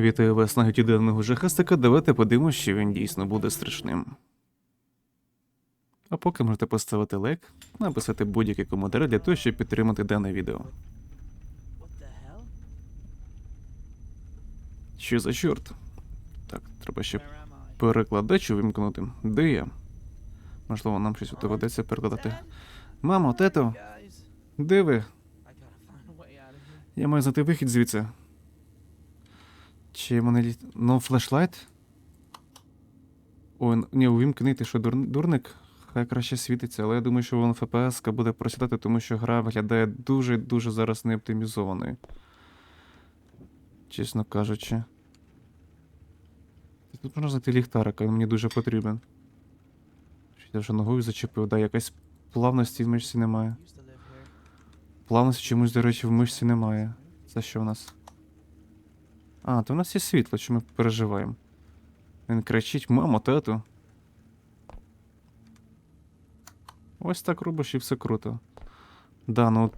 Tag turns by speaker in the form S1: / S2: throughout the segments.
S1: Вітаю вас на геті денного жахастика. Давайте подивимося, що він дійсно буде страшним. А поки можете поставити лайк, написати будь-який коментар для того, щоб підтримати дане відео. Що за чорт? Так, треба ще
S2: Where am I?
S1: перекладач увімкнути. Де я? Можливо, нам щось доведеться перекладати. Мамо, тето, де ви? Я маю знайти вихід звідси. Чи мене літ... Ну, флешлайт? Ой, ні, увімкни, ти що, дур... дурник? Хай краще світиться, але я думаю, що вон ФПС буде просідати, тому що гра виглядає дуже-дуже зараз не оптимізованою. Чесно кажучи. Тут можна знайти ліхтарика, він мені дуже потрібен. Я вже ногою зачепив, да, якась плавності в мишці немає. Плавності чомусь, до речі, в мишці немає. Це що в нас? А, то в нас є світло, що ми переживаємо. Він кричить, мамо, тату. Ось так робиш і все круто. Да, ну от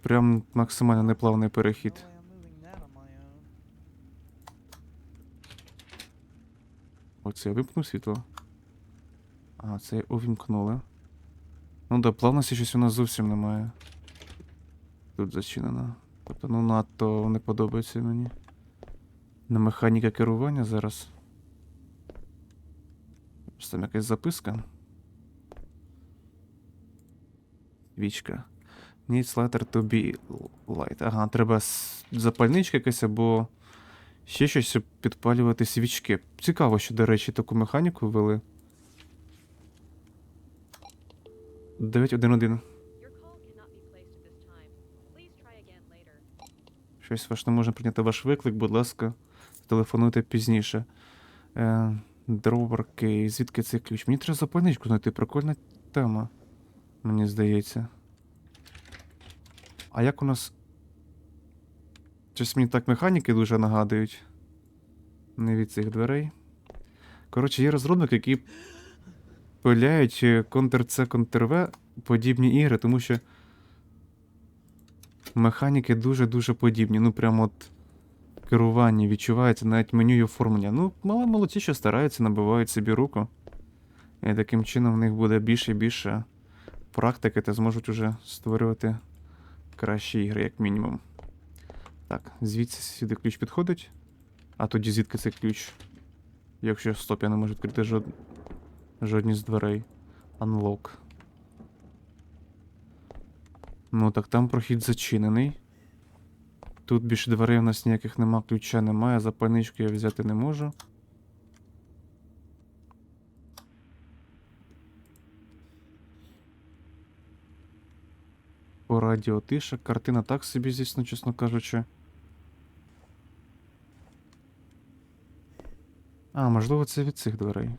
S1: прям максимально неплавний перехід. Оце я вимкнув світло. А, це я увімкнули. Ну да, плавності щось у нас зовсім немає. Тут зачинено. Тобто, ну надто не подобається мені. На механіка керування зараз. Ось там якась записка. Вічка. Needs letter to be light. Ага, треба запальничка якась або ще щось, щоб підпалювати свічки. Цікаво, що, до речі, таку механіку ввели. 911.
S3: Your call cannot be placed at this time. Please try again later.
S1: Щось ваш не може прийняти ваш виклик, будь ласка, телефонуйте пізніше. Е, Дровер звідки цей ключ? Мені треба запальничку знайти, прикольна тема. Мені здається. А як у нас. Щось мені так механіки дуже нагадують. Не від цих дверей. Коротше, є розробники, які пиляють Ctrl-C, Ctrl-V подібні ігри, тому що механіки дуже-дуже подібні. Ну, прямо от керування відчувається навіть меню і оформлення. Ну, але молодці, що стараються, набивають собі руку. І таким чином в них буде більше і більше практики, та зможуть уже створювати кращі ігри, як мінімум. Так, звідси сюди ключ підходить. А тоді звідки цей ключ? Якщо стоп, я не можу відкрити жод... жодні з дверей. Unlock. Ну так там прохід зачинений. Тут більше дверей у нас ніяких нема, ключа немає, запальничку я взяти не можу. По радіо тиша, картина так собі, звісно, чесно кажучи. А, можливо, це від цих дверей.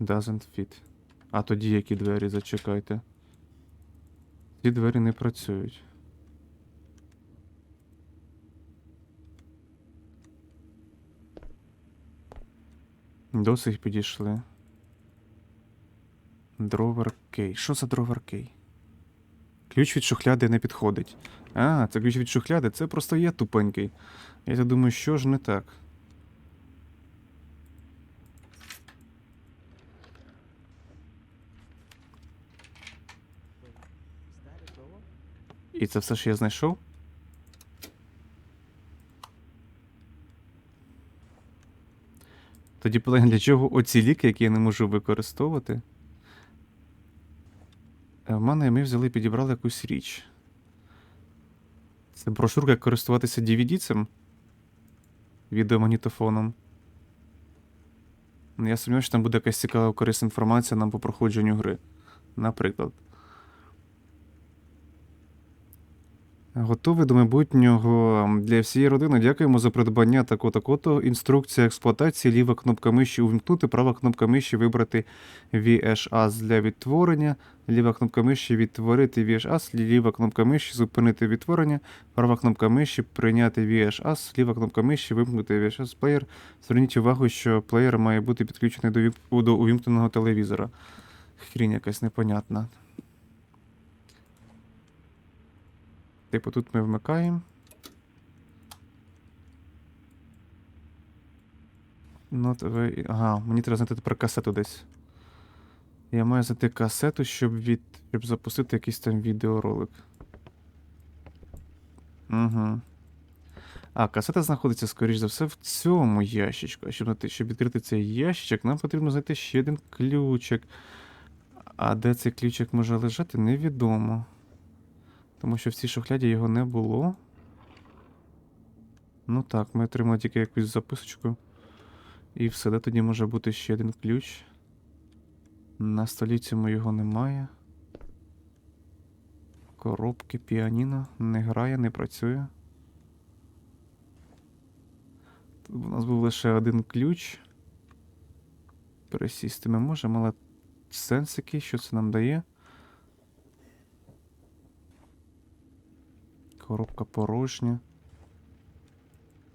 S1: Doesn't fit. А тоді які двері зачекайте. Ці двері не працюють. До сих підійшли. Дровер кей. Що за дровер кей? Ключ від шухляди не підходить. А, це ключ від шухляди, це просто я тупенький. Я думаю, що ж не так.
S2: Is that a door?
S1: І це все, що я знайшов? Тоді питання, для чого оці ліки, які я не можу використовувати? Е, В мене ми взяли і підібрали якусь річ. Це брошурка, як користуватися DVD цим відеомагнітофоном. Ну, Я сумніваюся, що там буде якась цікава корисна інформація нам по проходженню гри. Наприклад. Готовий до майбутнього для всієї родини. Дякуємо за придбання тако такото. Інструкція експлуатації. Ліва кнопка миші увімкнути, права кнопка миші вибрати VHS для відтворення. Ліва кнопка миші відтворити VHS, ліва кнопка миші зупинити відтворення, права кнопка миші прийняти VHS, ліва кнопка миші вимкнути VHS плеєр. Зверніть увагу, що плеєр має бути підключений до, увімкненого телевізора. Хрінь якась непонятна. Типу, тут ми вмикаємо. Not... Ага, мені треба знайти тепер касету десь. Я маю знайти касету, щоб від... щоб запустити якийсь там відеоролик. Угу. А, касета знаходиться, скоріш за все, в цьому ящичку. А щоб щоб відкрити цей ящичок, нам потрібно знайти ще один ключик. А де цей ключик може лежати, невідомо. Тому що в цій шухляді його не було. Ну так, ми отримали тільки якусь записочку. І все, де тоді може бути ще один ключ. На столі цьому його немає. Коробки, піаніно не грає, не працює. Тут у нас був лише один ключ. Пересісти ми можемо, але сенс який, що це нам дає? Коробка порожня.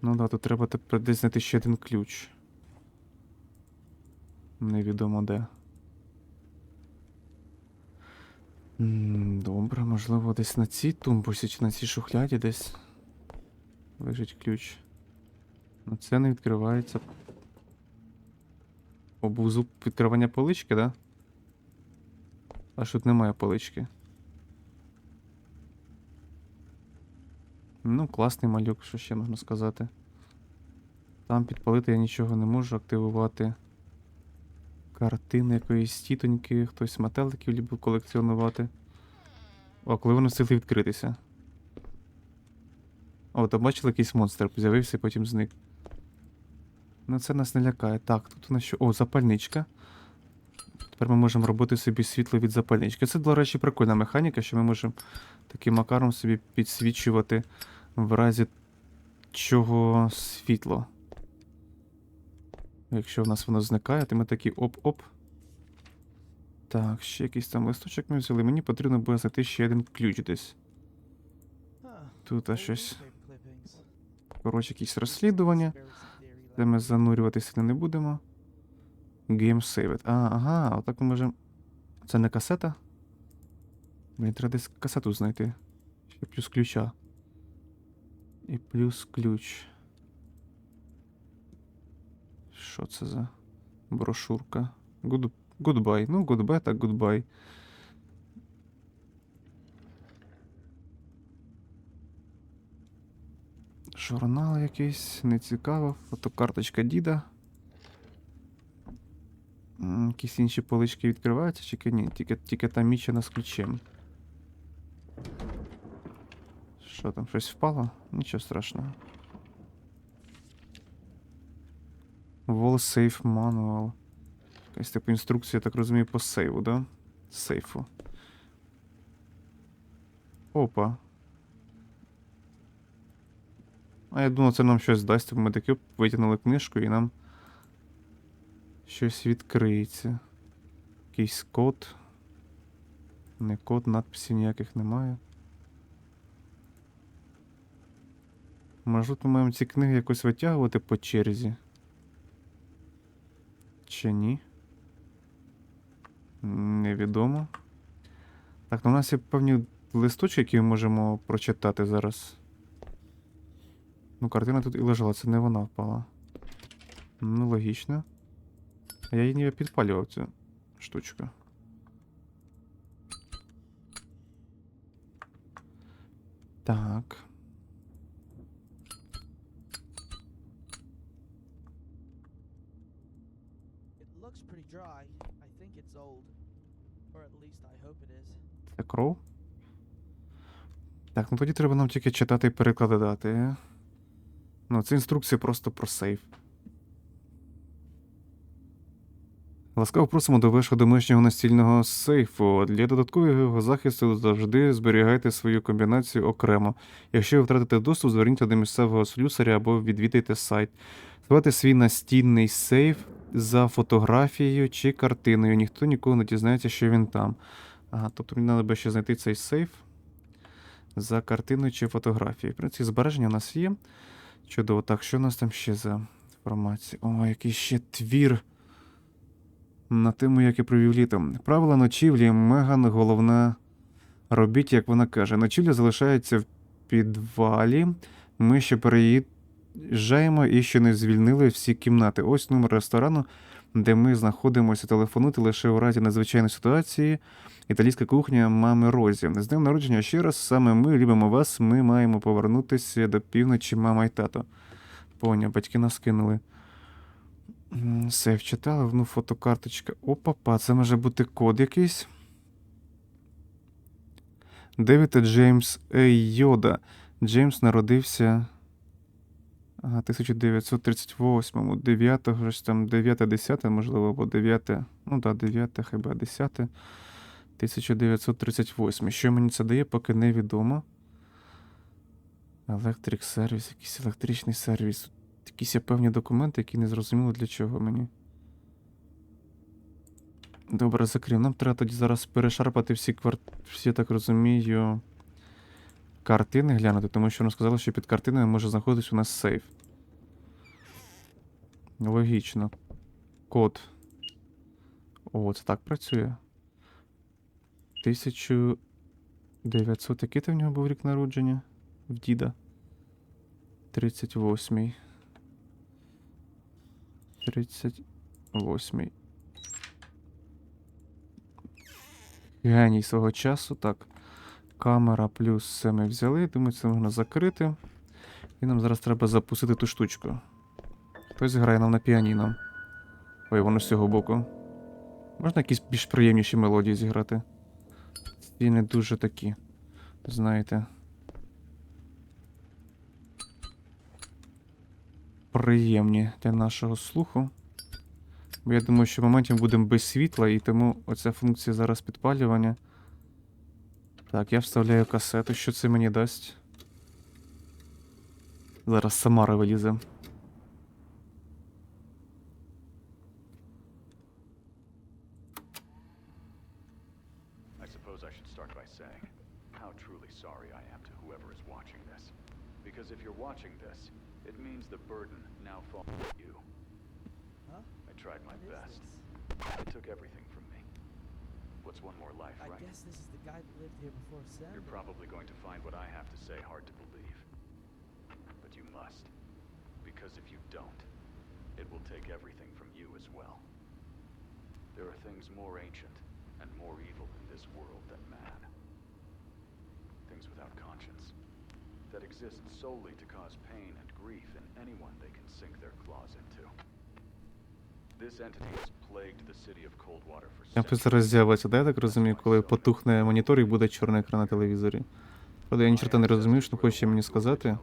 S1: Ну да, тут треба тепер десь знайти ще один ключ. Невідомо де. Добре, можливо, десь на цій тумбусі чи на цій шухляді десь лежить ключ. Ну це не відкривається. О, був відкривання полички, да? Аж тут немає полички. Ну, класний малюк, що ще можна сказати. Там підпалити я нічого не можу активувати. Картини якоїсь тітоньки, хтось метеликів любив колекціонувати. О, коли вони встигли відкритися. О, то бачили якийсь монстр з'явився і потім зник. Ну це нас не лякає. Так, тут у нас що. О, запальничка. Тепер ми можемо робити собі світло від запальнички. Це, до речі, прикольна механіка, що ми можемо таким макаром собі підсвічувати в разі чого світло. Якщо в нас воно зникає, то ми такі оп-оп. Так, ще якийсь там листочок ми взяли. Мені потрібно буде знайти ще один ключ десь. Тут а щось. Коротше, якісь розслідування. Де ми занурюватися не будемо. Game Saved. А, ага, отак ми можемо. Це не касета? Мені треба десь касету знайти. Ще плюс ключа. І плюс ключ. Що це за брошурка? Good... Goodbye. Ну, goodbye, так goodbye. Журнал якийсь, не. Фотокарточка діда. Якісь інші полички відкриваються, чи ні? Тільки, тільки та мічена з ключем. Що там, щось впало? Нічого страшного. Wall Safe Manual. Якась типу інструкція, я так розумію, по сейву, да? Сейфу. Опа. А я думав, це нам щось дасть. Ми таки витягнули книжку і нам щось відкриється. Якийсь код. Не код, надписів ніяких немає. Може, ми маємо ці книги якось витягувати по черзі? Чи ні? Невідомо. Так, ну у нас є певні листочки, які ми можемо прочитати зараз. Ну, картина тут і лежала, це не вона впала. Ну, логічно. А я її ніби підпалював цю штучку. Так. Це кров. Так, ну тоді треба нам тільки читати і перекладати. Ну, це інструкція просто про сейф. Ласкаво просимо до вашого домашнього настільного сейфу. Для додаткового захисту завжди зберігайте свою комбінацію окремо. Якщо ви втратите доступ, зверніться до місцевого слюсаря або відвідайте сайт. Сховайте свій настільний сейф за фотографією чи картиною. Ніхто ніколи не дізнається, що він там. Ага, тобто мені треба ще знайти цей сейф за картиною чи фотографією. В принципі, збереження у нас є. Чудово. Так, що у нас там ще за інформація? О, який ще твір. На тему, як я провів літо. Правила ночівлі Меган головна. Робіть, як вона каже. Ночівля залишається в підвалі. Ми ще переї... Виїжджаємо і ще не звільнили всі кімнати. Ось номер ресторану, де ми знаходимося. Телефонуйте лише у разі надзвичайної ситуації. Італійська кухня мами Розі. З днем народження ще раз. Саме ми любимо вас. Ми маємо повернутися до півночі, мама і тато. Поня, батьки нас кинули. Все, вчитали, ну фотокарточка. Опа-па, це може бути код якийсь. Девід Джеймс Ей Йода. Джеймс народився. Ага, 1938-му, 9 ж там 9 10 можливо, або 9, ну так, 9 хіба 10 1938. Що мені це дає, поки невідомо. Електрик сервіс, якийсь електричний сервіс. Якісь є певні документи, які не зрозуміло для чого мені. Добре, закрив. Нам треба тоді зараз перешарпати всі кварт... всі, так розумію, картини глянути, тому що нам сказали, що під картиною може знаходитись у нас сейф. Логічно. Код. О, це так працює. 1900. Який там в нього був рік народження? В діда. 38. 38. Геній свого часу. Так. Камера плюс все ми взяли. Думаю, це можна закрити. І нам зараз треба запустити ту штучку. Хтось грає нам на піаніно. Ой, воно з цього боку. Можна якісь більш приємніші мелодії зіграти? Ці не дуже такі. Знаєте. Приємні для нашого слуху. Бо я думаю, що в моменті ми будемо без світла, і тому оця функція зараз підпалювання. Так, я вставляю касету. Що це мені дасть? Зараз Самара вилізе.
S4: I suppose I should start by saying how truly sorry I am to whoever is watching this. Because if you're watching this, it means the burden now falls on you.
S2: Huh?
S4: I tried my
S2: What
S4: best. It took everything from me. What's one more life,
S2: I
S4: right?
S2: I guess this is the guy that lived here before Sam.
S4: You're probably going to find what I have to say hard to believe. But you must. Because if you don't, it will take everything from you as well. There are things more ancient and more evil in this world than man. Things without conscience. That exist solely to cause pain and grief in anyone they can sink their claws into. This entity has plagued the city of Coldwater for
S1: Я зараз
S4: centuries.
S1: з'явиться, да, я так розумію, коли потухне монітор і буде чорний екран на телевізорі. Правда, я ні не розумію, що хоче мені сказати.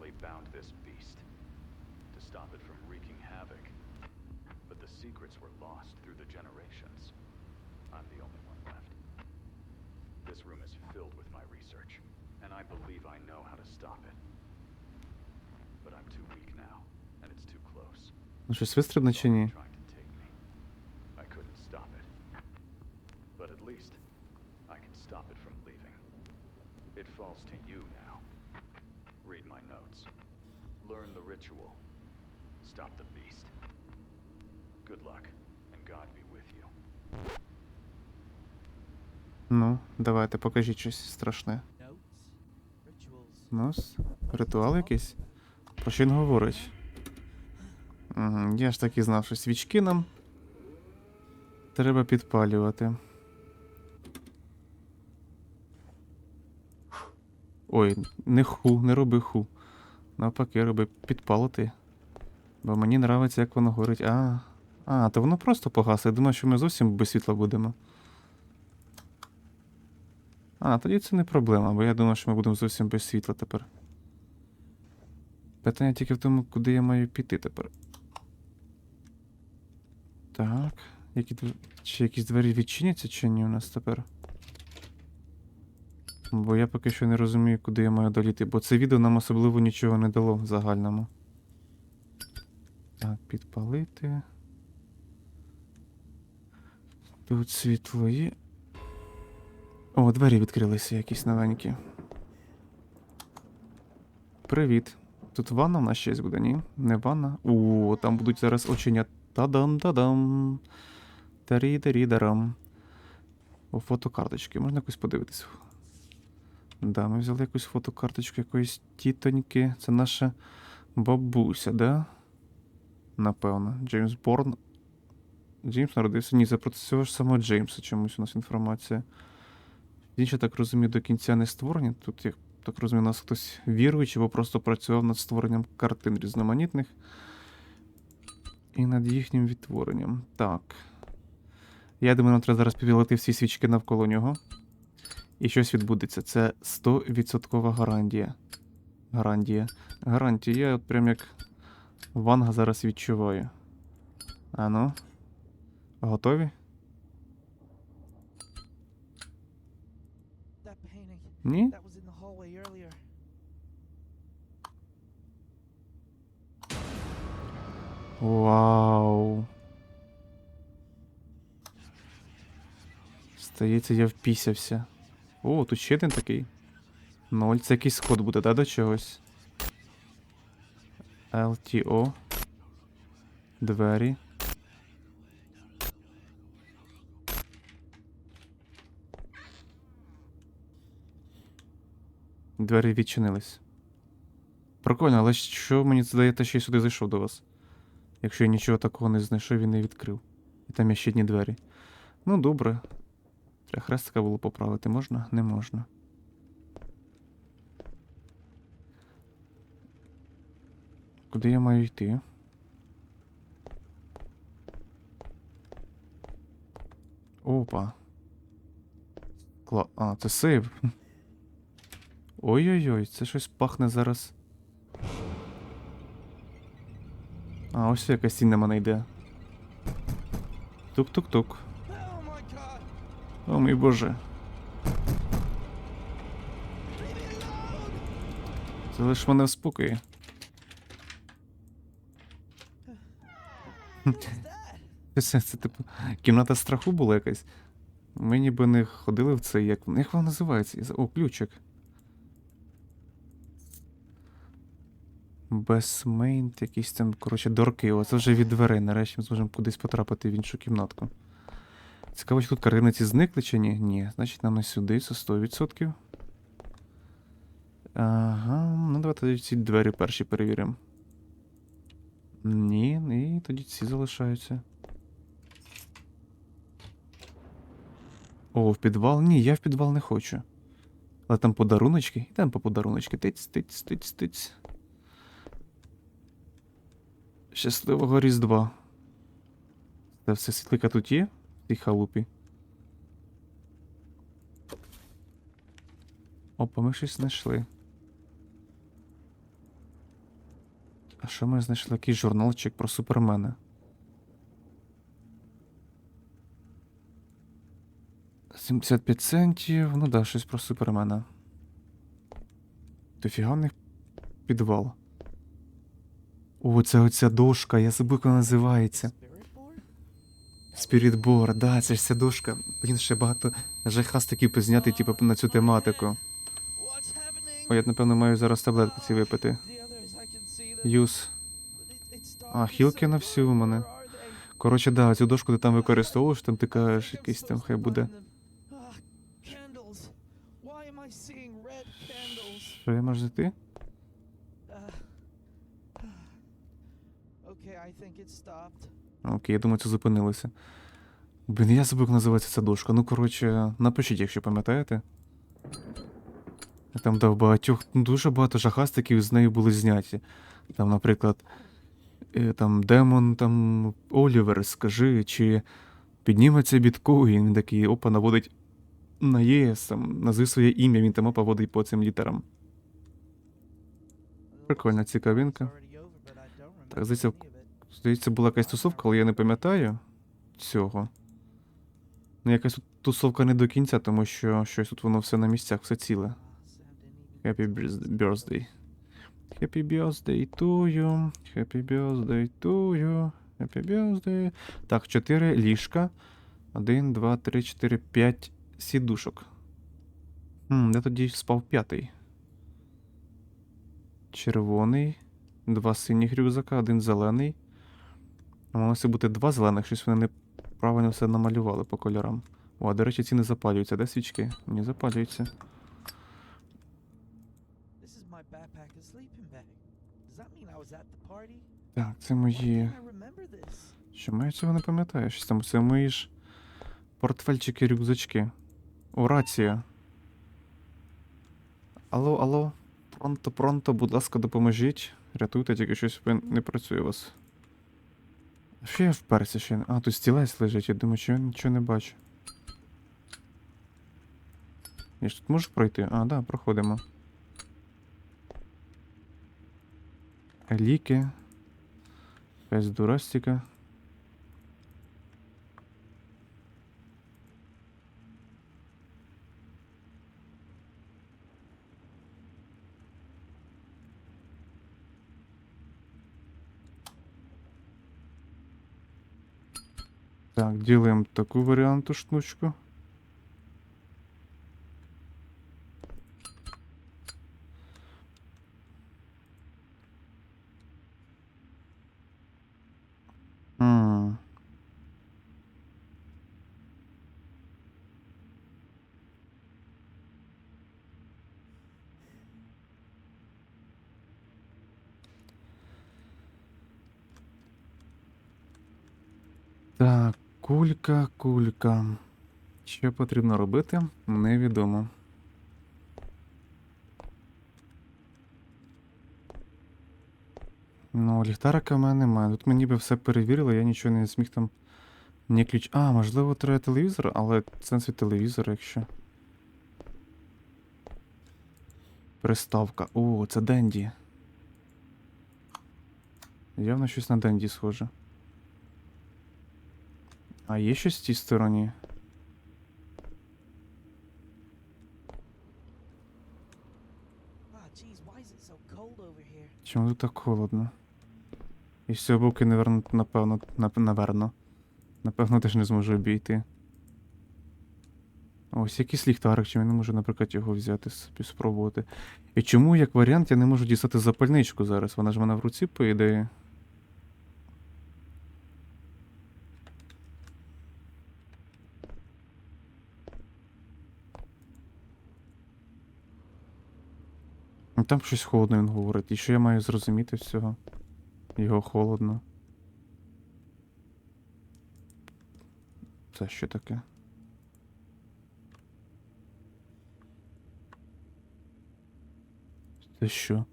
S1: Ну щось вистрибне чи ні?
S4: I couldn't stop it. But at least I can stop it from leaving. It falls to you now. Read my notes. Learn the ritual. Stop the beast. Good luck, and God be with you.
S1: Ну, давайте, покажіть щось страшне. Ну, ритуал якийсь? Про що він говорить? Угу, я ж так і знав, що свічки нам треба підпалювати. Ой, не ху, не роби ху. Навпаки, роби підпалити. Бо мені нравиться, як воно горить. А, а, то воно просто погасе. Я думаю, що ми зовсім без світла будемо. А, тоді це не проблема, бо я думав, що ми будемо зовсім без світла тепер. Питання тільки в тому, куди я маю піти тепер. Так. Які дв... Чи якісь двері відчиняться, чи ні у нас тепер? Бо я поки що не розумію, куди я маю доліти, бо це відео нам особливо нічого не дало в загальному. Так, підпалити. Тут світло є. О, двері відкрилися якісь новенькі. Привіт. Тут ванна в нас щось буде, ні? Не ванна. О, там будуть зараз оченят. Та-дам-та-дам. Тарі-дарі-дарам. О, фотокарточки. Можна якось подивитись? Да, ми взяли якусь фотокарточку якоїсь тітоньки. Це наша Бабуся, да? Напевно. Джеймс Борн. Джеймс народився. Ні, це про ж самого Джеймса чомусь у нас інформація. Він ще так розумію, до кінця не створені. Тут, як так розумію, у нас хтось віруючий, або просто працював над створенням картин різноманітних. І над їхнім відтворенням. Так. Я думаю, нам треба зараз підвілити всі свічки навколо нього. І щось відбудеться. Це 100% гарантія. Гарантія. Гарантія. Я от прям як Ванга зараз відчуваю. Ану. Готові?
S2: That painting.
S1: Ні? Вау. Здається, я впісявся. О, тут ще один такий. Ноль. Це якийсь код буде, да, до чогось? LTO. Двері. Двері відчинились. Прикольно, але що мені здається, що я сюди зайшов до вас? Якщо я нічого такого не знайшов, він не відкрив. І там є ще одні двері. Ну, добре. Треба хрестика було поправити. Можна? Не можна. Куди я маю йти? Опа. Кла... А, це сейв. Ой-ой-ой, це щось пахне зараз. А, ось якась тінь на мене йде. Тук-тук-тук. О мій боже. Залиш мене в спокої. Це, це, це, типу, кімната страху була якась. Ми ніби не ходили в цей, як, як воно називається? О, ключик. Безмейнт, якісь там, коротше, дорки. Оце вже від дверей. Нарешті ми зможемо кудись потрапити в іншу кімнатку. Цікаво, чи тут картини ці зникли чи ні? Ні, значить нам не сюди, це 100%. Ага, ну давайте ці двері перші перевіримо. Ні, і тоді ці залишаються. О, в підвал? Ні, я в підвал не хочу. Але там подаруночки. Йдемо по подаруночки. Тиць, тиць, тиць, тиць. Щасливого Різдва. Це все світлика тут є? В цій халупі. Опа, ми щось знайшли. А що ми знайшли? Якийсь журналчик про супермена. Сімдесят п'ять центів. Ну да, щось про супермена. Дофіга в них підвал. О, це оця дошка, я забув, вона називається. Спірітбор, да, це ж ця дошка. Блін, ще багато жахастиків позняти, типу, на цю тематику. О, я, напевно, маю зараз таблетки ці випити.
S2: It's
S1: А, хілки на всю у мене. Коротше, да, цю дошку ти там використовуєш, там ти кажеш, якийсь там хай буде. Що я можу зайти? Окей, я думаю, це зупинилося. Блін, я забув, як називається ця дошка. Ну, коротше, напишіть, якщо пам'ятаєте. Я Там да, в багатьох ну, дуже багато жахастиків з нею були зняті. Там, наприклад, е, там демон, там Олівер, скажи, чи підніметься біткоін, він такий опа наводить на ЄС, там, назви своє ім'я, він там опа водить по цим літерам. Прикольна цікавинка. Так, здається. Здається, була якась тусовка, але я не пам'ятаю цього. Ну, якась тут тусовка не до кінця, тому що щось тут воно все на місцях, все ціле. Happy birth- birthday. Happy birthday to you. Happy birthday to you. Happy birthday. Так, чотири ліжка. Один, два, три, чотири, п'ять сідушок. Хм, я тоді спав п'ятий. Червоний. Два синіх рюкзака, один зелений. А мало бути два зелених, щось вони неправильно все намалювали по кольорам. О, а до речі, ці не запалюються, де свічки? Не запалюються. Так, це мої. Чому я цього не пам'ятаю? Щось там це мої ж портфельчики, рюкзачки. О, рація. Алло, алло. Пронто, пронто, будь ласка, допоможіть. Рятуйте, тільки щось не працює у вас. Що я вперся ще? А, тут стілець лежить, я думаю, що я нічого не бачу. Я ж тут можу пройти? А, да, проходимо. Ліки. Якась дурастика. Так, делаем такую варианту штучку. Так, кулька, кулька. Що потрібно робити, невідомо. Ну, ліхтарика в мене немає. Тут мені би все перевірило, я нічого не зміг там. Ні ключ. А, можливо, треба телевізор, але це від телевізора, якщо. Приставка. О, це Денді. Явно щось на Денді схоже. А є щось в тій стороні? Чому тут так холодно? І з цього боку, наверно, напевно, нап- наверно. Напевно, теж не зможу обійти. Ось якийсь ліхтарик, чи я не можу, наприклад, його взяти собі спробувати. І чому, як варіант, я не можу дістати запальничку зараз? Вона ж в мене в руці, по ідеї. Ну, Там щось холодно він говорить. І що я маю зрозуміти з цього? Його холодно. Це що таке? Це що?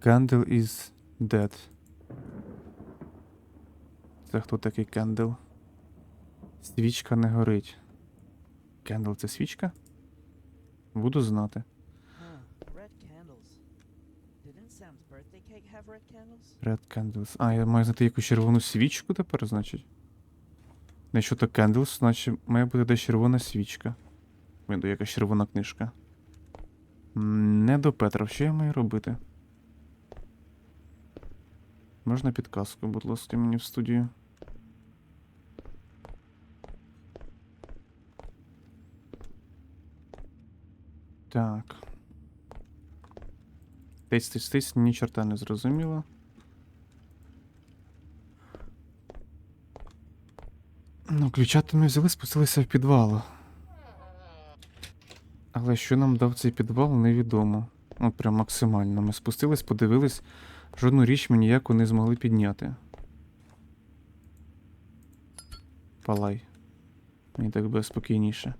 S1: Candle is dead. Це хто такий Candle? Свічка не горить. Candle це свічка? Буду знати.
S2: Red candles?
S1: А, я маю знайти якусь червону свічку тепер, значить. Не що то Candles, значить має бути десь червона свічка. Вийду, якась червона книжка. Не до Петра, що я маю робити? Можна підказку, будь ласка, мені в студію. Так. Тиць, тиць, тиць, ні чорта не зрозуміло. Ну, ключати ми взяли, спустилися в підвал. Але що нам дав цей підвал, невідомо. Ну, прям максимально. Ми спустились, подивились, жодну річ ми ніяку не змогли підняти. Палай. Мені так буде спокійніше.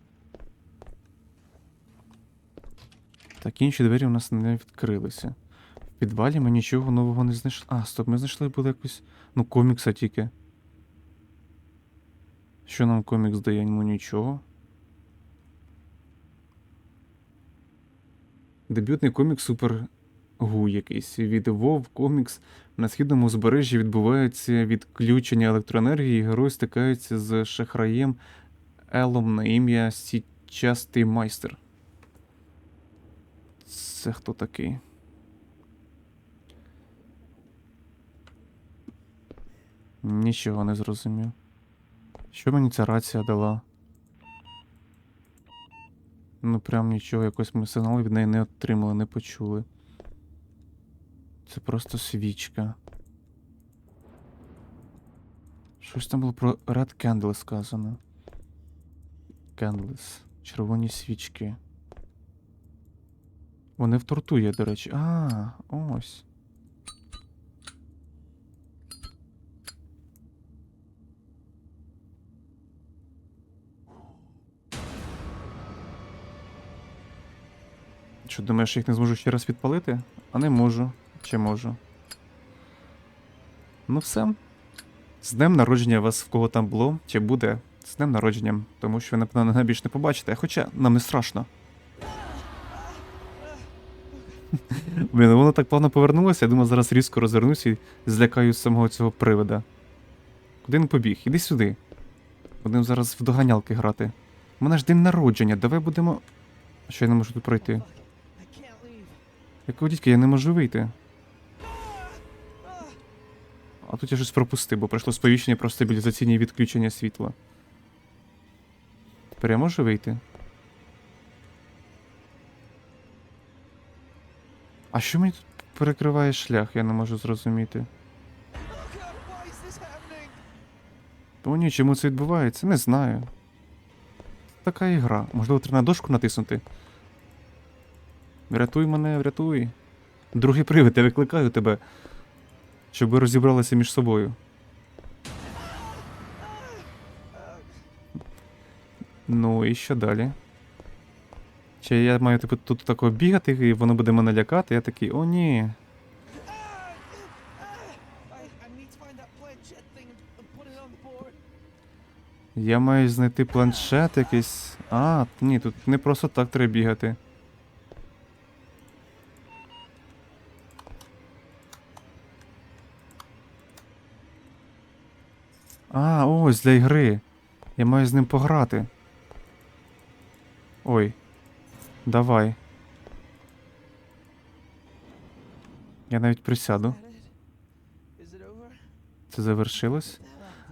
S1: Так, інші двері у нас не відкрилися. В підвалі ми нічого нового не знайшли. А, стоп, ми знайшли були якусь. Ну, комікса тільки. Що нам комікс дає? Ну нічого. Дебютний комікс Супер Гу якийсь. Від Вов комікс на східному узбережжі відбувається відключення електроенергії, і герой стикається з шахраєм Елом на ім'я Січастий майстер. Це хто такий? Нічого не зрозумів. Що мені ця рація дала? Ну прям нічого, якось ми сигналу від неї не отримали, не почули. Це просто свічка. Щось там було про Red Candle сказано. Candles. Червоні свічки. Вони в торту є, до речі. А, ось. Що, думаєш, їх не зможу ще раз відпалити? А не можу. Чи можу. Ну все. З днем народження вас в кого там було, чи буде, з днем народженням, тому що ви, напевно, найбільш не побачите. Хоча нам не страшно. Блін, воно так плавно повернулося, я думаю, зараз різко розвернусь і злякаю самого цього привида. Куди він побіг? Іди сюди. Будемо зараз в доганялки грати. У мене ж день народження, давай будемо. Що я не можу тут пройти? Якого дідька, я не можу вийти. А тут я щось пропустив, бо пройшло сповіщення про стабілізаційні відключення світла. Тепер я можу вийти? А що мені тут перекриває шлях, я не можу зрозуміти. О ні, чому це відбувається? Не знаю. Така ігра. Можливо, треба на дошку натиснути. Врятуй мене, врятуй. Другий привид, я викликаю тебе. Щоб ви розібралися між собою. Ну і що далі? Чи я маю типу, тут такого бігати, і воно буде мене лякати, я такий, о ні. Я маю знайти планшет якийсь. А, ні, тут не просто так треба бігати. А, ось для ігри. Я маю з ним пограти. Ой. Давай. Я навіть присяду. Це завершилось.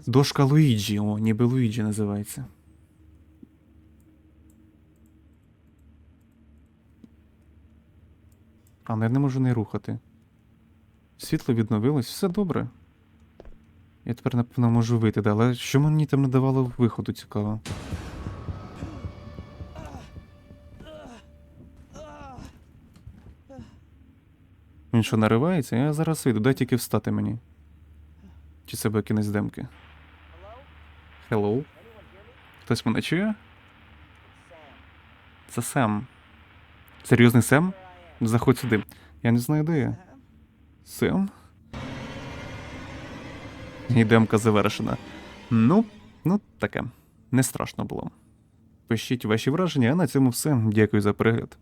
S1: Дошка Луїджі, о, ніби Луїджі називається. А, я не можу не рухати. Світло відновилось, все добре. Я тепер, напевно, можу вийти, але що мені там не давало виходу цікаво? Він що, наривається? Я зараз вийду, дай тільки встати мені. Чи це буде кінець демки? Hello? Хтось мене чує? Це Сем. Серйозний Сем? Заходь сюди. Я не знаю, де я. Сем? І демка завершена. Ну, ну таке. Не страшно було. Пишіть ваші враження, а на цьому все. Дякую за перегляд.